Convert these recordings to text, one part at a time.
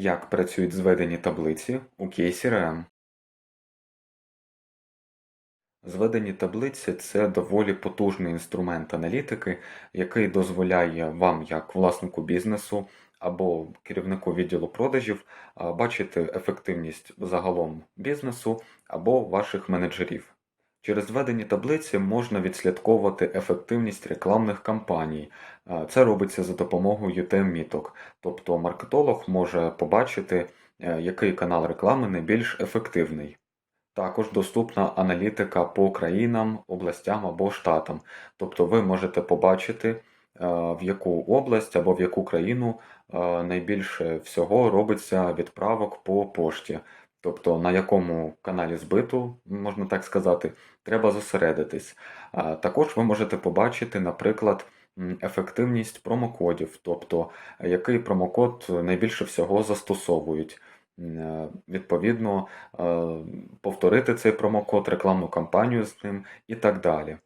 Як працюють зведені таблиці у кейсі RAM? Зведені таблиці це доволі потужний інструмент аналітики, який дозволяє вам, як власнику бізнесу або керівнику відділу продажів, бачити ефективність загалом бізнесу або ваших менеджерів. Через зведені таблиці можна відслідковувати ефективність рекламних кампаній. Це робиться за допомогою UTM-міток. Тобто маркетолог може побачити, е, який канал реклами найбільш ефективний. Також доступна аналітика по країнам, областям або штатам. Тобто ви можете побачити, е, в яку область або в яку країну е, найбільше всього робиться відправок по пошті. Тобто на якому каналі збиту, можна так сказати, треба зосередитись. Також ви можете побачити, наприклад, ефективність промокодів, тобто який промокод найбільше всього застосовують. Е, Відповідно, е, повторити цей промокод, рекламну кампанію з ним і так далі.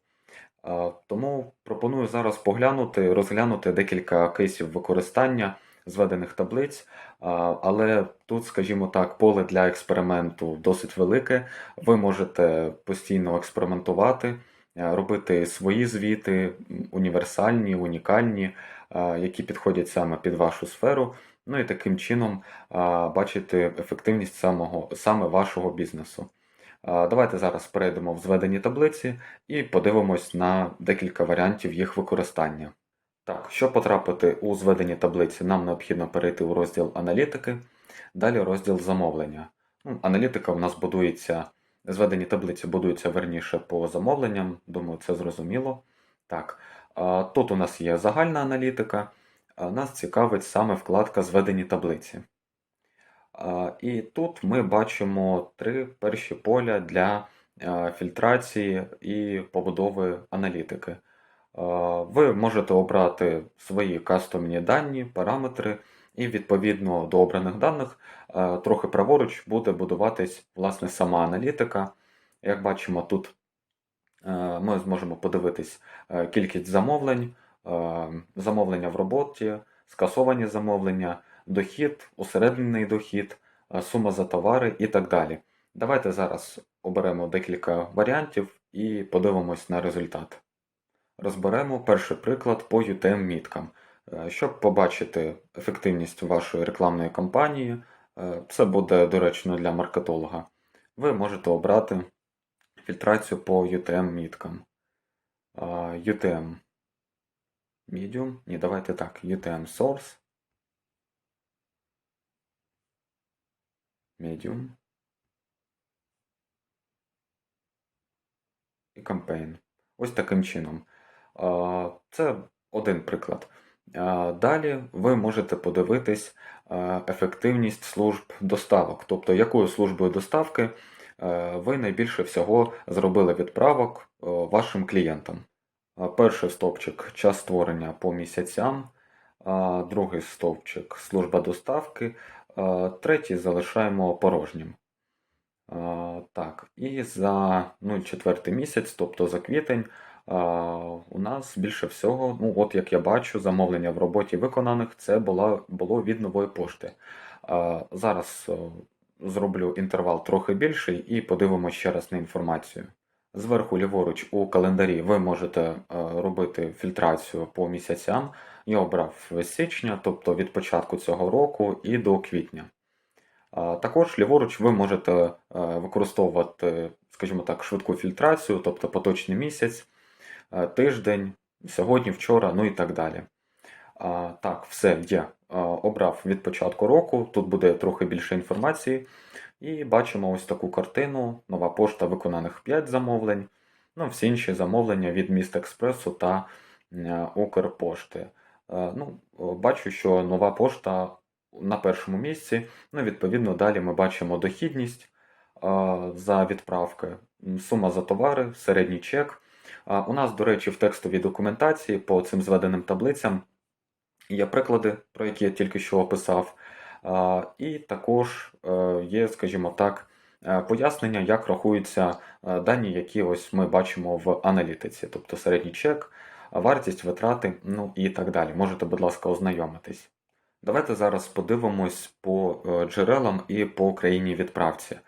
Тому пропоную зараз поглянути, розглянути декілька кейсів використання зведених таблиць, але тут, скажімо так, поле для експерименту досить велике. Ви можете постійно експериментувати, е, робити свої звіти, універсальні, унікальні, е, які підходять саме під вашу сферу. Ну і таким чином бачити ефективність самого, саме вашого бізнесу. Давайте зараз перейдемо в зведені таблиці і подивимось на декілька варіантів їх використання. Так, щоб потрапити у зведені таблиці, нам необхідно перейти у розділ аналітики, далі розділ замовлення. Ну, аналітика у нас будується, зведені таблиці будуються верніше по замовленням, думаю, це зрозуміло. Так, тут у нас є загальна аналітика, нас цікавить саме вкладка зведені таблиці. І тут ми бачимо три перші поля для фільтрації і побудови аналітики. Е, Ви можете обрати свої кастомні дані, параметри, і відповідно до обраних даних е, трохи праворуч буде будуватись власне сама аналітика. Як бачимо, тут е, ми зможемо подивитись кількість замовлень, замовлення в роботі, скасовані замовлення, дохід, усереднений дохід, сума за товари і так далі. Давайте зараз оберемо декілька варіантів і подивимось на результат. Розберемо перший приклад по UTM-міткам. Е, Щоб побачити ефективність вашої рекламної кампанії, е, це буде доречно для маркетолога. Ви можете обрати фільтрацію по UTM-міткам. Е, UTM Medium. Ні, давайте так. UTM Source. Medium. І Campaign. Ось таким чином. Це один приклад. Далі ви можете подивитись ефективність служб доставок, тобто якою службою доставки е, ви найбільше всього зробили відправок е, вашим клієнтам. Перший стовпчик час створення по місяцям, другий стовпчик служба доставки, третій залишаємо порожнім. Так, і за ну, четвертий місяць, тобто за квітень, у нас більше всього, ну от як я бачу, замовлення в роботі виконаних це була, було від нової пошти. Зараз зроблю інтервал трохи більший і подивимося ще раз на інформацію. Зверху ліворуч у календарі ви можете е, робити фільтрацію по місяцям. Я обрав січня, тобто від початку цього року і до квітня. Також ліворуч ви можете е, використовувати, скажімо так, швидку фільтрацію, тобто поточний місяць, е, тиждень, сьогодні, вчора, ну і так далі. Так, все є. Обрав від початку року, тут буде трохи більше інформації. І бачимо ось таку картину. Нова пошта виконаних 5 замовлень. Ну, всі інші замовлення від Міст Експресу та е, Укрпошти. Е, Ну, Бачу, що нова пошта на першому місці. Ну, відповідно, далі ми бачимо дохідність за відправки, сума за товари, середній чек. У нас, до речі, в текстовій документації по цим зведеним таблицям є приклади, про які я тільки що описав. І також е, є, скажімо так, е, пояснення, як рахуються е, дані, які ось ми бачимо в аналітиці, тобто середній чек, вартість, витрати, ну і так далі. Можете, будь ласка, ознайомитись. Давайте зараз подивимось по джерелам і по країні відправці.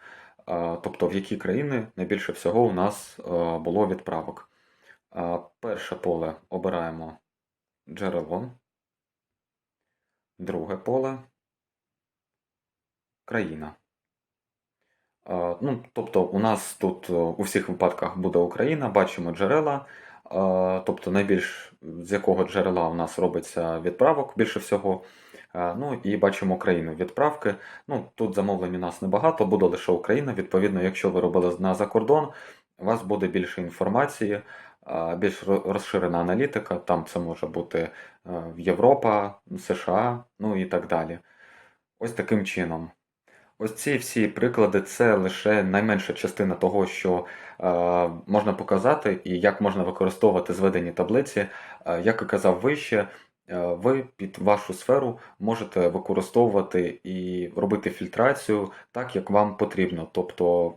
Тобто, в які країни найбільше всього у нас е, було відправок. Перше поле обираємо джерело. Друге поле країна. Ну, тобто, у нас тут е, у всіх випадках буде Україна, бачимо джерела. Тобто, найбільш з якого джерела у нас робиться відправок більше всього. Ну і бачимо країну відправки. Ну, тут замовлень у нас небагато, буде лише Україна. Відповідно, якщо ви робили на закордон, у вас буде більше інформації, більш розширена аналітика. Там це може бути е, Європа, США, ну і так далі. Ось таким чином. Ось ці всі приклади це лише найменша частина того, що е, можна показати, і як можна використовувати зведені таблиці. Е, як і казав вище, е, ви під вашу сферу можете використовувати і робити фільтрацію так, як вам потрібно. Тобто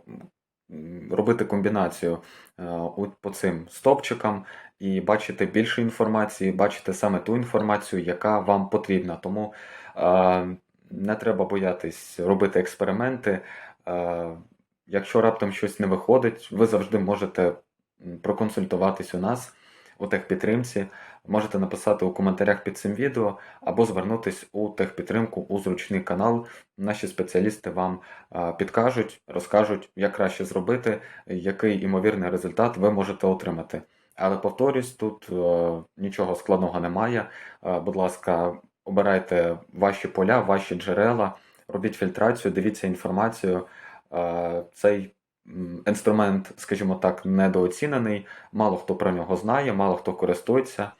робити комбінацію е, по цим стопчикам і бачити більше інформації, бачити саме ту інформацію, яка вам потрібна. Тому е, не треба боятись робити експерименти. Е, Якщо раптом щось не виходить, ви завжди можете проконсультуватись у нас у техпідтримці. Можете написати у коментарях під цим відео або звернутись у техпідтримку у зручний канал. Наші спеціалісти вам е, підкажуть, розкажуть, як краще зробити, який імовірний результат ви можете отримати. Але повторюсь, тут е, нічого складного немає. Будь ласка, обирайте ваші поля, ваші джерела, робіть фільтрацію, дивіться інформацію. Е, Цей інструмент, скажімо так, недооцінений, мало хто про нього знає, мало хто користується,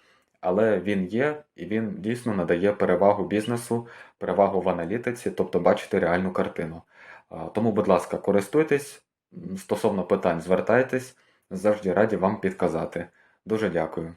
але він є і він дійсно надає перевагу бізнесу, перевагу в аналітиці, тобто бачити реальну картину. Е, Тому, будь ласка, користуйтесь, стосовно питань звертайтесь, завжди раді вам підказати. Дуже дякую.